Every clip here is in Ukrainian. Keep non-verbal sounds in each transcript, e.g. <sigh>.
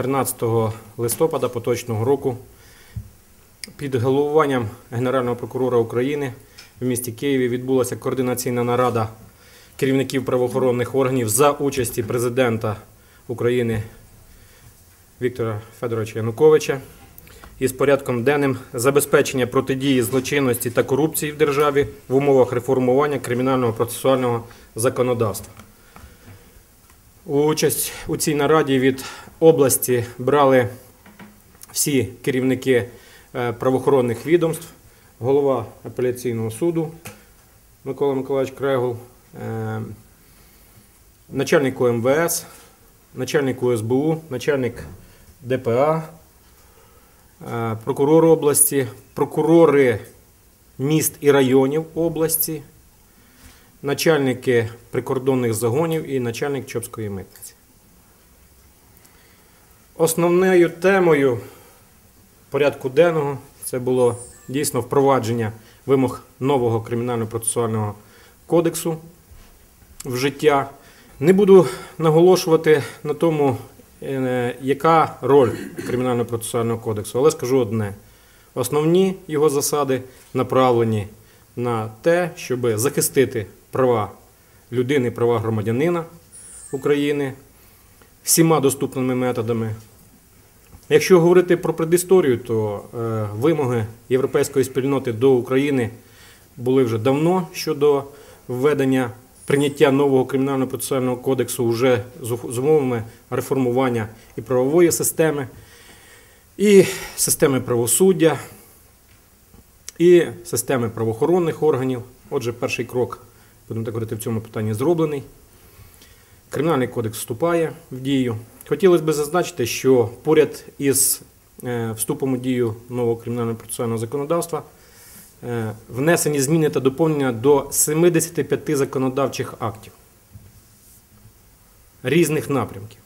13 листопада поточного року під головуванням Генерального прокурора України в місті Києві відбулася координаційна нарада керівників правоохоронних органів за участі президента України Віктора Федоровича Януковича із порядком денним забезпечення протидії злочинності та корупції в державі в умовах реформування кримінального процесуального законодавства. Участь у цій нараді від області брали всі керівники е, правоохоронних відомств, голова апеляційного суду Микола Миколаївич Крегул, е, начальник ОМВС, начальник УСБУ, начальник ДПА, е, прокурор області, прокурори міст і районів області, начальники прикордонних загонів і начальник Чопської митниці. Основною темою порядку денного це було дійсно впровадження вимог нового кримінально-процесуального кодексу в життя. Не буду наголошувати на тому, е, яка роль кримінально-процесуального кодексу, але скажу одне: основні його засади направлені на те, щоб захистити права людини, права громадянина України всіма доступними методами. Якщо говорити про предісторію, то е, вимоги європейської спільноти до України були вже давно щодо введення прийняття нового кримінально-процесуального кодексу вже з умовами реформування і правової системи, і системи правосуддя, і системи правоохоронних органів. Отже, перший крок, будемо так говорити, в цьому питанні зроблений. Кримінальний кодекс вступає в дію. Хотілося б зазначити, що поряд із е, вступом у дію нового кримінального процесуального законодавства е, внесені зміни та доповнення до 75 законодавчих актів різних напрямків.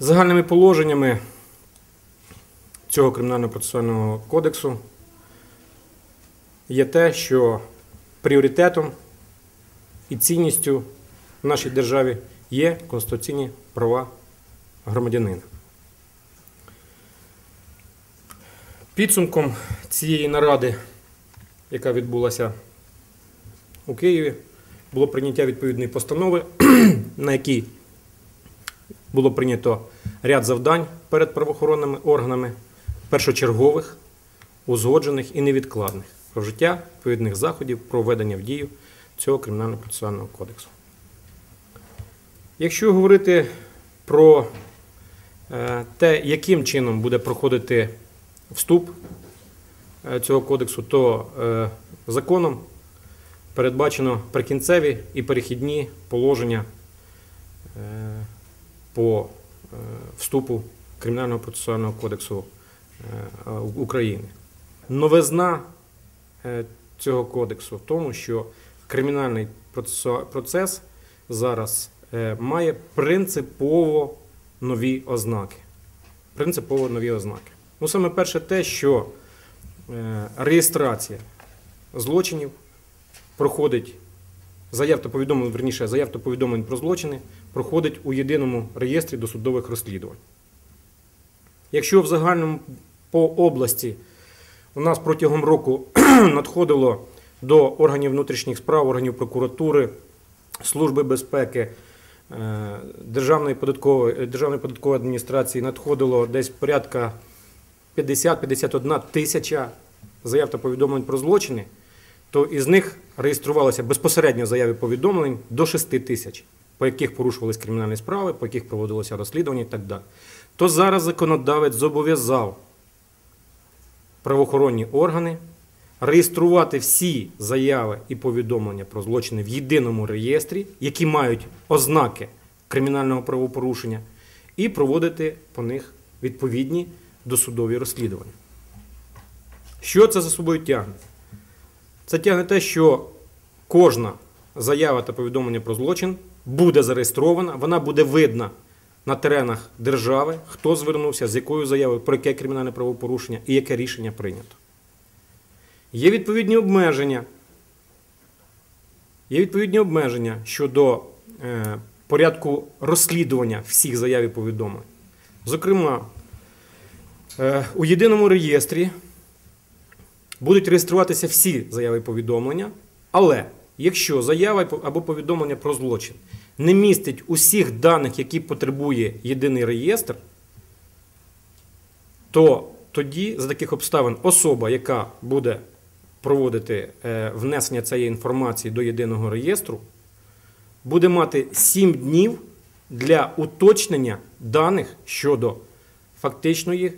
Загальними положеннями цього кримінального процесуального кодексу є те, що пріоритетом і цінністю в нашій державі є конституційні права громадянина. Підсумком цієї наради, яка відбулася у Києві, було прийняття відповідної постанови, <clears throat> на якій було прийнято ряд завдань перед правоохоронними органами, першочергових, узгоджених і невідкладних про вжиття відповідних заходів про введення в дію цього кримінально-процесуального кодексу. Якщо говорити про е, те, яким чином буде проходити вступ е, цього кодексу, то е, законом передбачено прикінцеві і перехідні положення по вступу Кримінального процесуального кодексу України. Новизна цього кодексу в тому, що кримінальний процес зараз е, має принципово нові ознаки. Принципово нові ознаки. Ну, саме перше те, що е, реєстрація злочинів проходить заяв та повідомлень, верніше, заяв повідомлень про злочини проходить у єдиному реєстрі досудових розслідувань. Якщо в загальному по області у нас протягом року <clears throat> надходило до органів внутрішніх справ, органів прокуратури, Служби безпеки, е, Державної податкової, Державної податкової адміністрації надходило десь порядка 50-51 тисяча заяв та повідомлень про злочини, то із них реєструвалося безпосередньо заяви повідомлень до 6 тисяч, по яких порушувалися кримінальні справи, по яких проводилося розслідування і так далі. То зараз законодавець зобов'язав правоохоронні органи реєструвати всі заяви і повідомлення про злочини в єдиному реєстрі, які мають ознаки кримінального правопорушення, і проводити по них відповідні досудові розслідування. Що це за собою тягне? Це тягне те, що кожна заява та повідомлення про злочин буде зареєстрована, вона буде видна на теренах держави, хто звернувся, з якою заявою, про яке кримінальне правопорушення і яке рішення прийнято. Є відповідні обмеження. Є відповідні обмеження щодо е, порядку розслідування всіх заяв і повідомлень. Зокрема, е, у єдиному реєстрі будуть реєструватися всі заяви і повідомлення, але якщо заява або повідомлення про злочин не містить усіх даних, які потребує єдиний реєстр, то тоді за таких обставин особа, яка буде проводити е, внесення цієї інформації до єдиного реєстру, буде мати 7 днів для уточнення даних щодо фактичної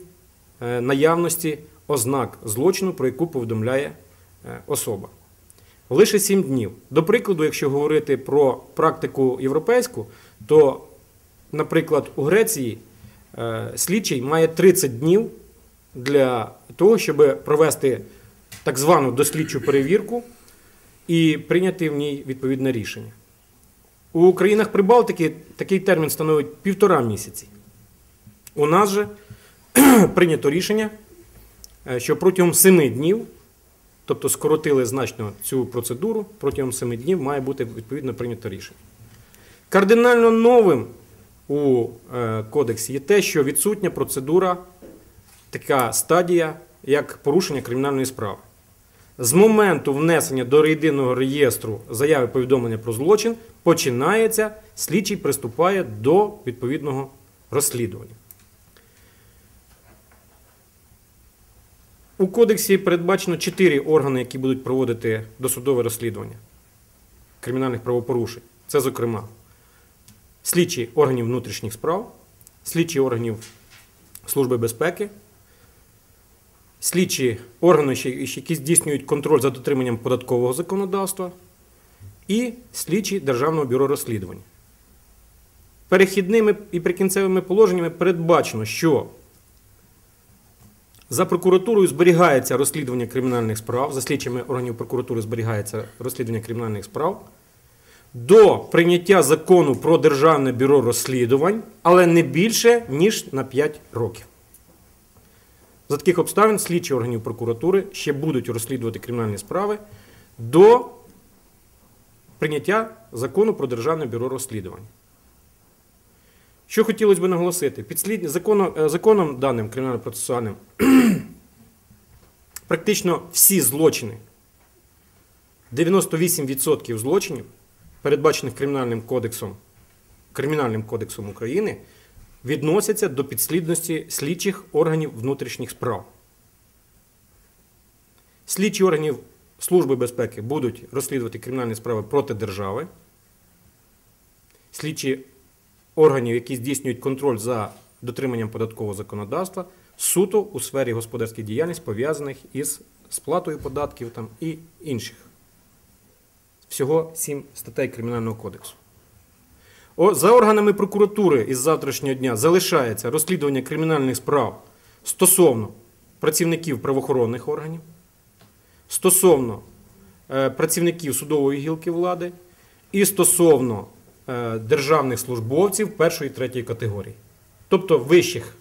е, наявності ознак злочину, про яку повідомляє е, особа. Лише 7 днів. До прикладу, якщо говорити про практику європейську, то, наприклад, у Греції слідчий має 30 днів для того, щоб провести так звану дослідчу перевірку і прийняти в ній відповідне рішення. У країнах Прибалтики такий термін становить півтора місяці. У нас же <clears throat> прийнято рішення, е, що протягом семи днів, тобто скоротили значно цю процедуру, протягом семи днів має бути відповідно прийнято рішення. Кардинально новим у е, кодексі є те, що відсутня процедура така стадія, як порушення кримінальної справи. З моменту внесення до єдиного реєстру заяви повідомлення про злочин починається, слідчий приступає до відповідного розслідування. У кодексі передбачено чотири органи, які будуть проводити досудове розслідування кримінальних правопорушень. Це, зокрема, слідчі органів внутрішніх справ, слідчі органів Служби безпеки слідчі органи, які здійснюють контроль за дотриманням податкового законодавства, і слідчі Державного бюро розслідувань. Перехідними і прикінцевими положеннями передбачено, що за прокуратурою зберігається розслідування кримінальних справ, за слідчими органів прокуратури зберігається розслідування кримінальних справ. До прийняття закону про Державне бюро розслідувань, але не більше, ніж на 5 років. За таких обставин слідчі органів прокуратури ще будуть розслідувати кримінальні справи до прийняття закону про Державне бюро розслідувань. Що хотілося б наголосити, Підслід... законом, е, законом даним кримінально-процесуальним <clears throat> практично всі злочини, 98% злочинів, передбачених Кримінальним кодексом, Кримінальним кодексом України, відносяться до підслідності слідчих органів внутрішніх справ. Слідчі органів Служби безпеки будуть розслідувати кримінальні справи проти держави. Слідчі органів, які здійснюють контроль за дотриманням податкового законодавства, суто у сфері господарської діяльності, пов'язаних із сплатою податків там, і інших. Всього сім статей Кримінального кодексу. За органами прокуратури із завтрашнього дня залишається розслідування кримінальних справ стосовно працівників правоохоронних органів, стосовно е, працівників судової гілки влади і стосовно державних службовців першої і третьої категорії, тобто вищих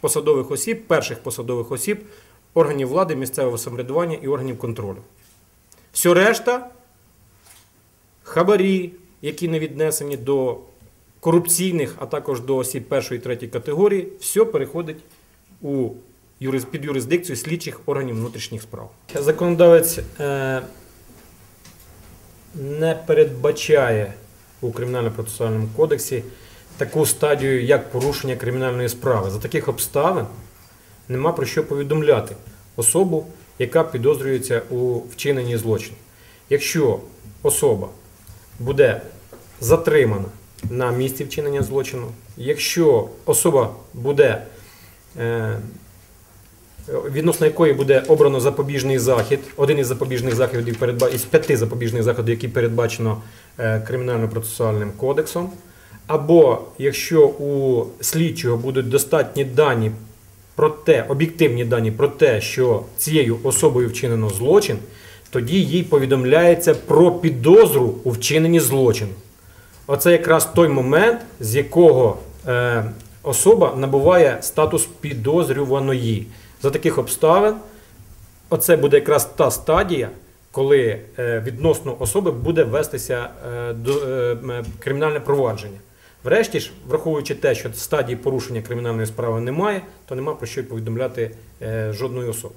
посадових осіб, перших посадових осіб, органів влади, місцевого самоврядування і органів контролю. Все решта хабарі які не віднесені до корупційних, а також до осіб першої і третьої категорії, все переходить у під юрисдикцію слідчих органів внутрішніх справ. Законодавець е, не передбачає у Кримінально-процесуальному кодексі таку стадію, як порушення кримінальної справи. За таких обставин нема про що повідомляти особу, яка підозрюється у вчиненні злочину. Якщо особа буде затримана на місці вчинення злочину. Якщо особа буде, е, відносно якої буде обрано запобіжний захід, один із запобіжних заходів із п'яти запобіжних заходів, які передбачено е, кримінально-процесуальним кодексом, або якщо у слідчого будуть достатні дані про те, об'єктивні дані про те, що цією особою вчинено злочин, тоді їй повідомляється про підозру у вчиненні злочину. Оце якраз той момент, з якого е, особа набуває статус підозрюваної. За таких обставин, оце буде якраз та стадія, коли е, відносно особи буде вестися е, е, кримінальне провадження. Врешті ж, враховуючи те, що стадії порушення кримінальної справи немає, то нема про що й повідомляти жодної особи.